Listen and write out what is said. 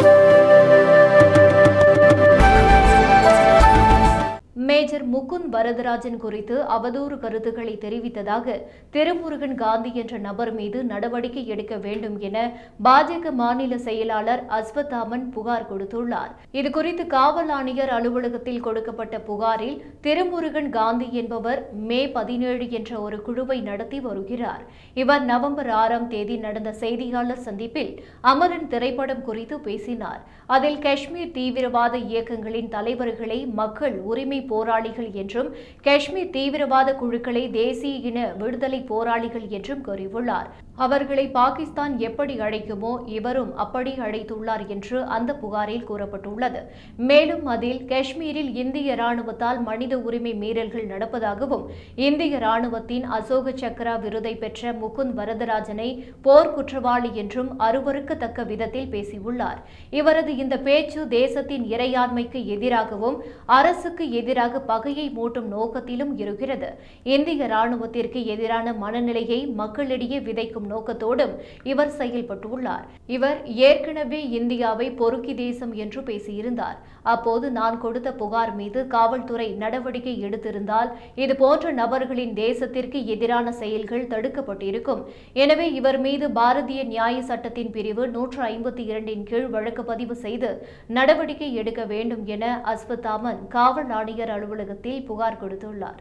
Thank you. Mukund Varadarajan குறித்து அவதூறு கருத்துக்களை தெரிவித்ததாக திருமுருகன் காந்தி என்ற நபர் மீது நடவடிக்கை எடுக்க வேண்டும் என பாஜக மாநில செயலாளர் அஸ்வத்தாமன் புகார் கொடுத்துள்ளார். இதுகுறித்து காவல் ஆணையர் அலுவலகத்தில் கொடுக்கப்பட்ட புகாரில் திருமுருகன் காந்தி என்பவர் மே பதினேழு என்ற ஒரு குழுவை நடத்தி வருகிறார். இவர் நவம்பர் ஆறாம் தேதி நடந்த செய்தியாளர் சந்திப்பில் அமரன் திரைப்படம் குறித்து பேசினார். அதில் காஷ்மீர் தீவிரவாத இயக்கங்களின் தலைவர்களை மக்கள் உரிமை போராளிகள் என்றும் காஷ்மீர் தீவிரவாத குழுக்களை தேசிய இன விடுதலை போராளிகள் என்றும் கூறியுள்ளார். அவர்களை பாகிஸ்தான் எப்படி அழைக்குமோ இவரும் அப்படி அழைத்துள்ளார் என்று அந்த புகாரில் கூறப்பட்டுள்ளது. மேலும் அதில் காஷ்மீரில் இந்திய ராணுவத்தால் மனித உரிமை மீறல்கள் நடப்பதாகவும் இந்திய ராணுவத்தின் அசோக சக்ரா விருதை பெற்ற முகுந்த் வரதராஜனை போர் குற்றவாளி என்றும் அருவருக்கத்தக்க விதத்தில் பேசியுள்ளார். இவரது இந்த பேச்சு தேசத்தின் இறையாண்மைக்கு எதிராகவும் அரசுக்கு எதிராக பகையை மூட்டும் நோக்கத்திலும் இருக்கிறது இந்திய ராணுவத்திற்கு எதிரான மனநிலையை மக்களிடையே விதைக்கும் நோக்கத்தோடும் இவர் செயல்பட்டுள்ளார். இவர் ஏற்கனவே இந்தியாவை பொறுக்கி தேசம் என்று பேசியிருந்தார். அப்போது நான் கொடுத்த புகார் மீது காவல்துறை நடவடிக்கை எடுத்திருந்தால் இதுபோன்ற நபர்களின் தேசத்திற்கு எதிரான செயல்கள் தடுக்கப்பட்டிருக்கும். எனவே இவர் மீது பாரதிய நியாய சட்டத்தின் பிரிவு நூற்று ஐம்பத்தி இரண்டின் கீழ் வழக்கு பதிவு செய்து நடவடிக்கை எடுக்க வேண்டும் என அஸ்வத்தாமன் காவல் ஆணையர் அலுவலகத்தில் புகார் கொடுத்துள்ளார்.